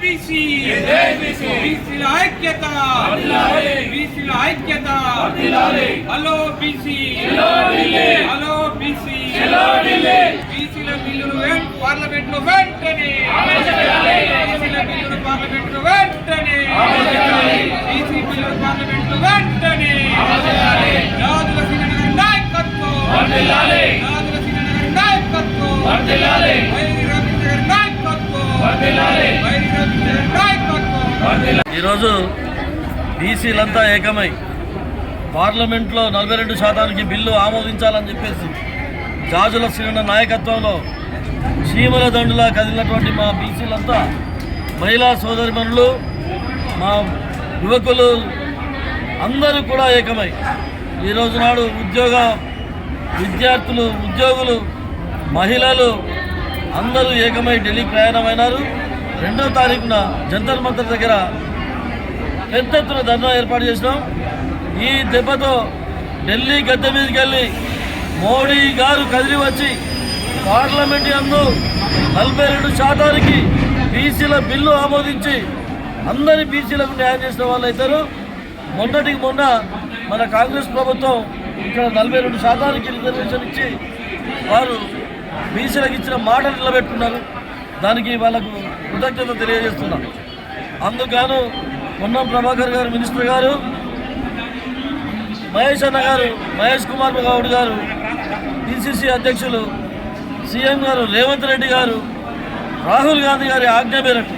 BC బీసీల ఐక్యత బీసీల ఐక్యత హలో బీసీ హలో బీసీ బీసీల బిల్లును వెం- పార్లమెంట్లో వెంటనే బీసీల బిల్లును పార్లమెంట్లో వెంటనే బీసీ బిల్లును పార్లమెంట్లో వెంటనే రాజుల సింగనగర్ నాయకత్వం రాజుల సింగనగర్ నాయకత్వం రవీంద్ర రవీంద్ర నాయకత్వం ఈరోజు బీసీలంతా ఏకమై పార్లమెంట్లో నలభై రెండు శాతానికి బిల్లు ఆమోదించాలని చెప్పేసి జాజుల శ్రీన నాయకత్వంలో చీమల దండులా కదిలినటువంటి మా బీసీలంతా మహిళా సోదరిమణులు మా యువకులు అందరూ కూడా ఏకమై ఈరోజు నాడు ఉద్యోగ విద్యార్థులు ఉద్యోగులు మహిళలు అందరూ ఏకమై ఢిల్లీ ప్రయాణమైనారు. రెండో తారీఖున జంతర్ మంతర్ దగ్గర పెద్ద ఎత్తున ధర్నా ఏర్పాటు చేసినాం. ఈ దెబ్బతో ఢిల్లీ గద్దె మీదకి వెళ్ళి మోడీ గారు కదిలి వచ్చి పార్లమెంట్ అందు నలభై రెండు శాతానికి బీసీల బిల్లు ఆమోదించి అందరి బీసీలకు న్యాయం చేసిన వాళ్ళు అవుతారు మొన్నటికి మొన్న మన కాంగ్రెస్ ప్రభుత్వం ఇక్కడ నలభై రెండు శాతానికి రిజర్వేషన్ ఇచ్చి వారు బీసీలకు ఇచ్చిన మాటలు నిలబెట్టుకున్నారు. దానికి వాళ్ళకు కృతజ్ఞత తెలియజేస్తున్నాం. అందుకను పొన్నం ప్రభాకర్ గారు మినిస్టర్ గారు మహేష్ అన్న గారు మహేష్ కుమార్ గౌడ్ గారు పిసిసి అధ్యక్షులు సీఎం గారు రేవంత్ రెడ్డి గారు రాహుల్ గాంధీ గారి ఆజ్ఞ మేరకు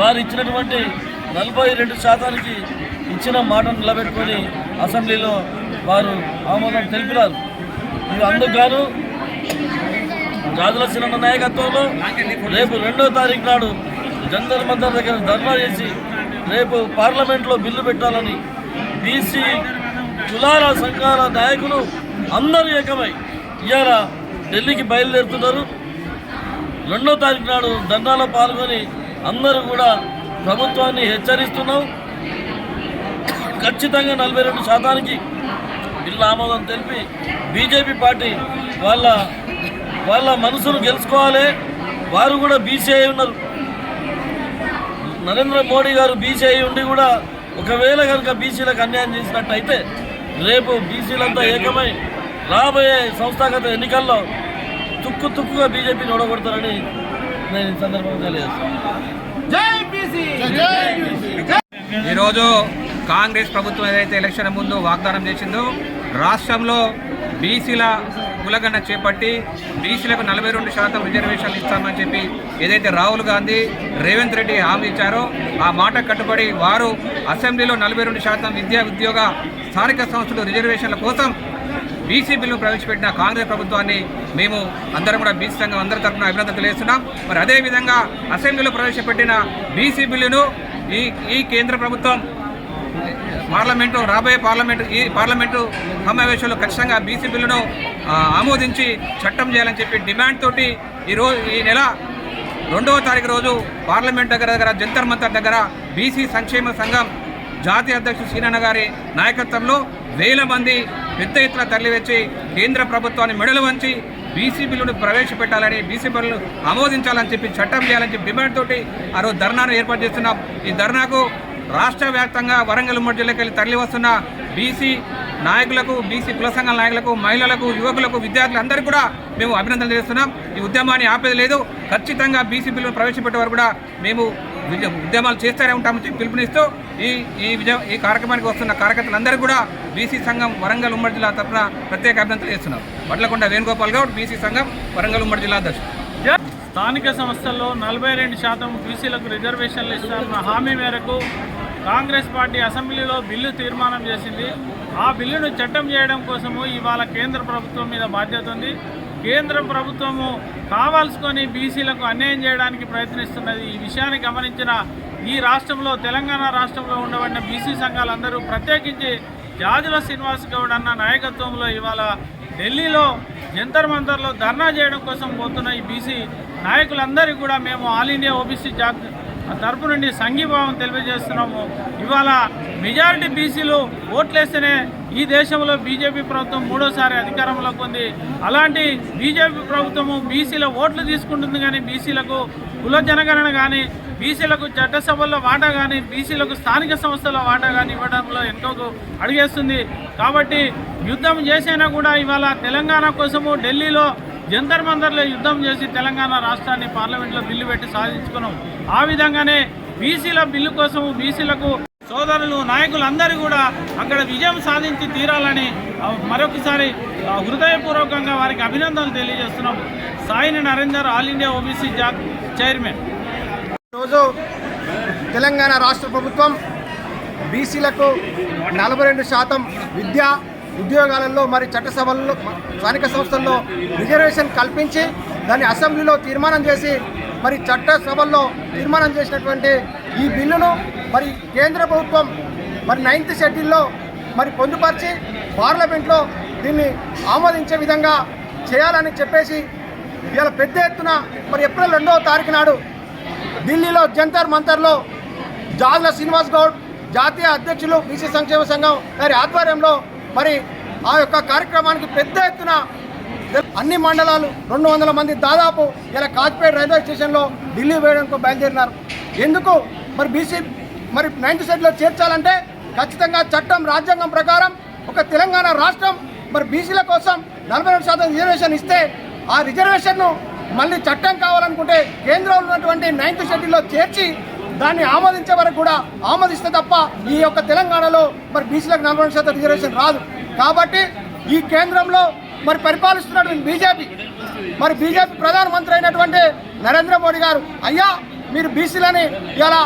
వారు ఇచ్చినటువంటి నలభై రెండు శాతానికి ఇచ్చిన మాటను నిలబెట్టుకొని అసెంబ్లీలో వారు ఆమోదం తెలిపినారు. ఇది అందుకు గాజుల రాజుల నాయకత్వంలో రేపు రెండో తారీఖు నాడు జంతర్ మంతర్ దగ్గర ధర్నా చేసి రేపు పార్లమెంట్లో బిల్లు పెట్టాలని బీసీ కులాల సంఘాల నాయకులు అందరూ ఏకమై ఇవాళ ఢిల్లీకి బయలుదేరుతున్నారు. రెండో తారీఖు నాడు ధర్నాలో పాల్గొని అందరూ కూడా ప్రభుత్వాన్ని హెచ్చరిస్తున్నాం. ఖచ్చితంగా నలభై రెండు శాతానికి బిల్లు ఆమోదం తెలిపి బీజేపీ పార్టీ వాళ్ళ వాళ్ళ మనసును గెలుచుకోవాలి. వారు కూడా బీసీ అయి ఉన్నారు. నరేంద్ర మోడీ గారు బీసీ అయి ఉండి కూడా ఒకవేళ కనుక బీసీలకు అన్యాయం చేసినట్టయితే రేపు బీసీలంతా ఏకమై రాబోయే సంస్థాగత ఎన్నికల్లో తుక్కు తుక్కుగా బీజేపీని ఓడగొడతారని నేను ఈ సందర్భంగా తెలియజేస్తాను. ఈరోజు కాంగ్రెస్ ప్రభుత్వం ఏదైతే ఎలక్షన్ ముందు వాగ్దానం చేసిందో రాష్ట్రంలో బీసీల కులగన్న చేపట్టి బీసీలకు నలభై రెండు శాతం రిజర్వేషన్లు ఇస్తామని చెప్పి ఏదైతే రాహుల్ గాంధీ రేవంత్ రెడ్డి హామీ ఇచ్చారో ఆ మాట కట్టుబడి వారు అసెంబ్లీలో నలభై రెండు శాతం విద్యా ఉద్యోగ స్థానిక సంస్థలు రిజర్వేషన్ల కోసం బీసీ బిల్లు ప్రవేశపెట్టిన కాంగ్రెస్ ప్రభుత్వాన్ని మేము అందరం కూడా బీసీ సంఘం అందరి తరఫున అభినందన తెలియజేస్తున్నాం. మరి అదేవిధంగా అసెంబ్లీలో ప్రవేశపెట్టిన బీసీ బిల్లును ఈ ఈ కేంద్ర ప్రభుత్వం పార్లమెంటు రాబోయే పార్లమెంటు ఈ పార్లమెంటు సమావేశంలో ఖచ్చితంగా బీసీ బిల్లును ఆమోదించి చట్టం చేయాలని చెప్పి డిమాండ్ తోటి ఈరోజు ఈ నెల రెండవ తారీఖు రోజు పార్లమెంట్ దగ్గర దగ్గర జంతర్ మంతర్ దగ్గర బీసీ సంక్షేమ సంఘం జాతీయ అధ్యక్షుడు సీనన్న గారి నాయకత్వంలో వేల మంది పెద్ద ఎత్తున తరలివచ్చి కేంద్ర ప్రభుత్వాన్ని మెడలు వంచి బీసీ బిల్లును ప్రవేశపెట్టాలని బీసీ బిల్లును ఆమోదించాలని చెప్పి చట్టం చేయాలని చెప్పి డిమాండ్ తోటి ఆ రోజు ధర్నాను ఏర్పాటు చేస్తున్నాం. ఈ ధర్నాకు రాష్ట్ర వ్యాప్తంగా వరంగల్ ఉమ్మడి జిల్లాకెళ్ళి తరలి వస్తున్న బీసీ నాయకులకు బీసీ కుల సంఘాల నాయకులకు మహిళలకు యువకులకు విద్యార్థులందరికీ కూడా మేము అభినందనలు చేస్తున్నాం ఈ ఉద్యమాన్ని ఆపేది లేదు. ఖచ్చితంగా బీసీ బిల్లును ప్రవేశపెట్టే వారు కూడా మేము ఉద్యమాలు చేస్తూనే ఉంటామని చెప్పి పిలుపునిస్తూ ఈ ఈ విజయ ఈ కార్యక్రమానికి వస్తున్న కార్యకర్తలందరూ కూడా బీసీ సంఘం వరంగల్ ఉమ్మడి జిల్లా తరఫున ప్రత్యేక అభినందనలు చేస్తున్నాం వడ్లకొండ వేణుగోపాల్ గౌడ్ బీసీ సంఘం వరంగల్ ఉమ్మడి జిల్లా అధ్యక్షుడు. స్థానిక సంస్థల్లో నలభై రెండు శాతం బీసీలకు రిజర్వేషన్లు ఇస్తారన్న హామీ మేరకు కాంగ్రెస్ పార్టీ అసెంబ్లీలో బిల్లు తీర్మానం చేసింది. ఆ బిల్లును చట్టం చేయడం కోసము ఇవాళ కేంద్ర ప్రభుత్వం మీద బాధ్యత ఉంది. కేంద్ర ప్రభుత్వము కావాల్సుకొని బీసీలకు అన్యాయం చేయడానికి ప్రయత్నిస్తున్నది. ఈ విషయాన్ని గమనించిన ఈ రాష్ట్రంలో తెలంగాణ రాష్ట్రంలో ఉండబడిన బీసీ సంఘాలందరూ ప్రత్యేకించి జాజుల శ్రీనివాస్ గౌడ్ అన్న నాయకత్వంలో ఇవాళ ఢిల్లీలో జంతర్ మంతర్లో ధర్నా చేయడం కోసం పోతున్న ఈ బీసీ నాయకులందరికీ కూడా మేము ఆల్ ఇండియా ఓబీసీ జాతీయ తరపు నుండి సంఘీభావం తెలియజేస్తున్నాము. ఇవాళ మెజారిటీ బీసీలు ఓట్లేస్తేనే ఈ దేశంలో బీజేపీ ప్రభుత్వం మూడోసారి అధికారంలోకి ఉంది. అలాంటి బీజేపీ ప్రభుత్వము బీసీల ఓట్లు తీసుకుంటుంది కానీ బీసీలకు కుల జనగణన కానీ బీసీలకు చట్టసభల్లో వాటా కానీ బీసీలకు స్థానిక సంస్థల వాటా కానీ ఇవ్వడంలో ఎంతో అడిగేస్తుంది. కాబట్టి యుద్ధం చేసైనా కూడా ఇవాళ తెలంగాణ కోసము ఢిల్లీలో జంతర్ మందర్లో యుద్ధం చేసి తెలంగాణ రాష్ట్రాన్ని పార్లమెంట్లో బిల్లు పెట్టి సాధించుకున్నాం. ఆ విధంగానే బీసీల బిల్లు కోసం బీసీలకు సోదరులు నాయకులందరూ కూడా అక్కడ విజయం సాధించి తీరాలని మరొకసారి హృదయపూర్వకంగా వారికి అభినందనలు తెలియజేస్తున్నాం. Saini Narender all India OBC JAC chairman. రోజు తెలంగాణ రాష్ట్ర ప్రభుత్వం బీసీలకు నలభై రెండు శాతం విద్య ఉద్యోగాలలో మరి చట్టసభల్లో స్థానిక సంస్థల్లో రిజర్వేషన్ కల్పించి దాన్ని అసెంబ్లీలో తీర్మానం చేసి మరి చట్టసభల్లో తీర్మానం చేసినటువంటి ఈ బిల్లును మరి కేంద్ర ప్రభుత్వం మరి నైన్త్ షెడ్యూల్లో మరి పొందుపరిచి పార్లమెంట్లో దీన్ని ఆమోదించే విధంగా చేయాలని చెప్పేసి ఇవాళ పెద్ద ఎత్తున మరి ఏప్రిల్ రెండవ తారీఖు నాడు ఢిల్లీలో జంతర్ మంతర్లో జాజుల శ్రీనివాస్ గౌడ్ జాతీయ అధ్యక్షులు బీసీ సంక్షేమ సంఘం వారి ఆధ్వర్యంలో మరి ఆ యొక్క కార్యక్రమానికి పెద్ద ఎత్తున అన్ని మండలాలు రెండు వందల మంది దాదాపు ఇలా కాజ్పేట రైల్వే స్టేషన్లో ఢిల్లీ వేయడానికి బయలుదేరినారు. ఎందుకు? మరి బీసీ మరి నైన్త్ సెట్లో చేర్చాలంటే ఖచ్చితంగా చట్టం రాజ్యాంగం ప్రకారం ఒక తెలంగాణ రాష్ట్రం మరి బీసీల కోసం నలభై రెండు శాతం రిజర్వేషన్ ఇస్తే ఆ రిజర్వేషన్ను మళ్ళీ చట్టం కావాలనుకుంటే కేంద్రంలో ఉన్నటువంటి నైన్త్ షెడ్యూల్లో చేర్చి దాన్ని ఆమోదించే వరకు కూడా ఆమోదిస్తే తప్ప ఈ యొక్క తెలంగాణలో మరి బీసీలకు నలభై రెండు శాతం రిజర్వేషన్ రాదు. కాబట్టి ఈ కేంద్రంలో మరి పరిపాలిస్తున్నటువంటి బీజేపీ మరి బీజేపీ ప్రధానమంత్రి అయినటువంటి నరేంద్ర మోడీ గారు అయ్యా మీరు బీసీలని ఇలా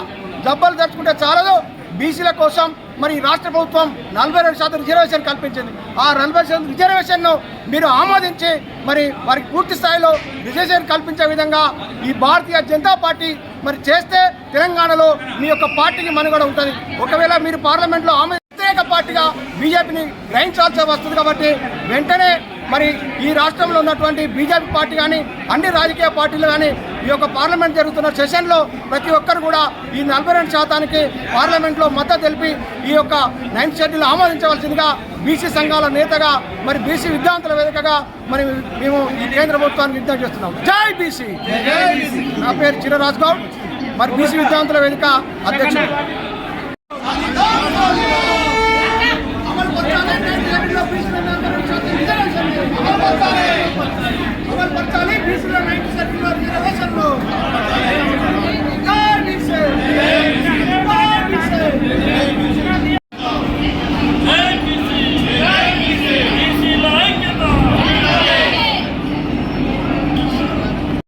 జబ్బలు తెచ్చుకుంటే చాలదు. బీసీల కోసం మరి రాష్ట్ర ప్రభుత్వం నలభై రెండు శాతం రిజర్వేషన్ కల్పించింది. ఆ నలభై శాతం రిజర్వేషన్ను మీరు ఆమోదించి మరి వారికి పూర్తి స్థాయిలో రిజర్వేషన్ కల్పించే విధంగా ఈ భారతీయ జనతా పార్టీ మరి చేస్తే తెలంగాణలో మీ యొక్క పార్టీకి మనుగడ ఉంటుంది. ఒకవేళ మీరు పార్లమెంట్లో ఆమె వ్యతిరేక పార్టీగా బీజేపీని గ్రహించాల్సి వస్తుంది కాబట్టి వెంటనే మరి ఈ రాష్ట్రంలో ఉన్నటువంటి బీజేపీ పార్టీ కానీ అన్ని రాజకీయ పార్టీలు కానీ ఈ యొక్క పార్లమెంట్ జరుగుతున్న సెషన్లో ప్రతి ఒక్కరు కూడా ఈ నలభై రెండు శాతానికి పార్లమెంట్లో మద్దతు తెలిపి ఈ యొక్క నైన్త్ షెడ్యూల్ ఆమోదించవలసిందిగా బీసీ సంఘాల నేతగా మరి బీసీ విద్యార్థుల వేదికగా మరి మేము ఈ కేంద్ర ప్రభుత్వాన్ని విజ్ఞప్తి చేస్తున్నాం. జై బీసీ! నా పేరు చిర రాజ్గౌడ్. మరి బీసీ విద్యార్థుల వేదిక అధ్యక్షుడు. అమలు పరచాలి బీసీల